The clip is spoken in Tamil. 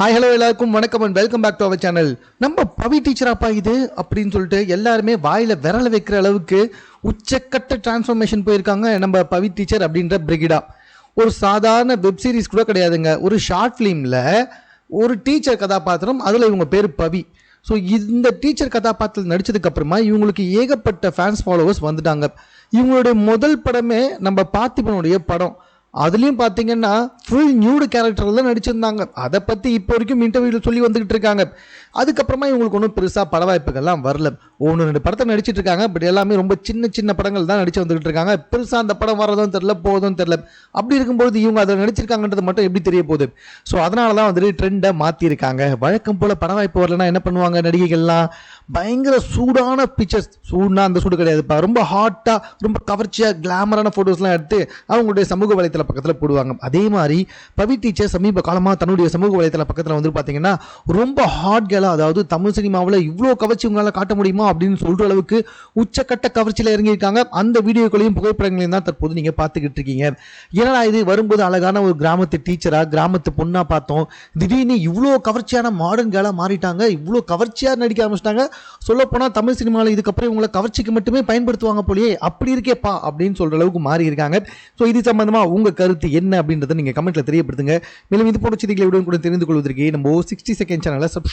ஹாய் ஹலோ எல்லாருக்கும் வணக்கம் and welcome back to our channel நம்ம பவி டீச்சராப்பா இது அப்படின்னு சொல்லிட்டு எல்லாருமே வாயில் விரல வைக்கிற அளவுக்கு உச்சக்கட்ட டிரான்ஸ்ஃபர்மேஷன் போயிருக்காங்க நம்ம பவி டீச்சர் அப்படின்ற பிரிகிடா. ஒரு சாதாரண வெப் சீரிஸ் கூட கிடையாதுங்க. ஒரு ஷார்ட் ஃபிலிமில் ஒரு டீச்சர் கதாபாத்திரம் அதில் இவங்க பேர் பவி. ஸோ இந்த டீச்சர் கதாபாத்திரத்தில் நடித்ததுக்கப்புறமா இவங்களுக்கு ஏகப்பட்ட ஃபேன்ஸ் ஃபாலோவர்ஸ் வந்துட்டாங்க. இவங்களுடைய முதல் படமே நம்ம பார்த்திபனுடைய படம். அதுலேயும் பார்த்தீங்கன்னா ஃபுல் நியூடு கேரக்டரில் தான் நடிச்சிருந்தாங்க. அதை பற்றி இப்போ வரைக்கும் இன்டர்வியூவில் சொல்லி வந்துக்கிட்டு இருக்காங்க. அதுக்கப்புறமா இவங்களுக்கு ஒன்றும் பெருசாக பட வாய்ப்புகள்லாம் வரல. ஒன்று ரெண்டு படத்தை நடிச்சிட்டு இருக்காங்க பட் எல்லாமே ரொம்ப சின்ன சின்ன படங்கள் தான் நடிச்சு வந்துகிட்டு இருக்காங்க பெருசாக அந்த படம் வர்றதும் தெரில போதும் தெரில அப்படி இருக்கும்போது இவங்க அதில் நடிச்சிருக்காங்கன்றது மட்டும் எப்படி தெரிய போகுது? ஸோ அதனால தான் வந்துட்டு ட்ரெண்டை மாற்றிருக்காங்க வழக்கம் போல் படம் வாய்ப்பு வரலன்னா என்ன பண்ணுவாங்க நடிகைகள்லாம்? பயங்கர சூடான பிக்சர்ஸ் சூடுனா அந்த சூடு கிடையாதுப்பா ரொம்ப ஹாட்டாக ரொம்ப கவர்ச்சியாக கிளாமரான ஃபோட்டோஸ்லாம் எடுத்து அவங்களுடைய சமூக வலைத்தள பக்கத்தில் போடுவாங்க. அதே மாதிரி பவி டீச்சர் சமீப காலமாக தன்னுடைய சமூக வலைத்தள பக்கத்தில் வந்து பார்த்தீங்கன்னா ரொம்ப ஹாட் கேலாக அதாவது தமிழ் சினிமாவில் இவ்வளோ கவர்ச்சி உங்களால் காட்ட முடியுமா? அப்படின்னு சொல்ற அளவுக்கு உச்சக்கட்ட கவர்ச்சியில் இறங்கியிருக்காங்க. அந்த வீடியோக்களையும் புகைப்படங்களையும் தான் தற்போது நீங்கள் பார்த்துக்கிட்டு இருக்கீங்க. ஏன்னா இது? வரும்போது அழகான ஒரு கிராமத்து டீச்சராக கிராமத்து பொண்ணாக பார்த்தோம். திடீர்னு இவ்வளோ கவர்ச்சியான மாடர்ன் கேலாக மாறிட்டாங்க. இவ்வளோ கவர்ச்சியாக நடிக்க ஆரம்பிச்சிட்டாங்க. சொல்லப்போனால் தமிழ் சினிமாவில் இதுக்கப்புறம் இவங்களை கவர்ச்சிக்கு மட்டுமே பயன்படுத்துவாங்க போலயே அப்படி இருக்கேப்பா அப்படின்னு சொல்கிற அளவுக்கு மாறி இருக்காங்க ஸோ இது சம்பந்தமாக உங்கள் கருத்து என்ன அப்படின்றத நீங்கள் கமெண்ட்டில் தெரியப்படுத்துங்க. மேலும் இது போன்ற செய்திகளை கூட தெரிந்து கொள்வதற்கு நம்ம சிக்ஸ்டி செகண்ட் சேனலை சப்ஸ்கிரைப்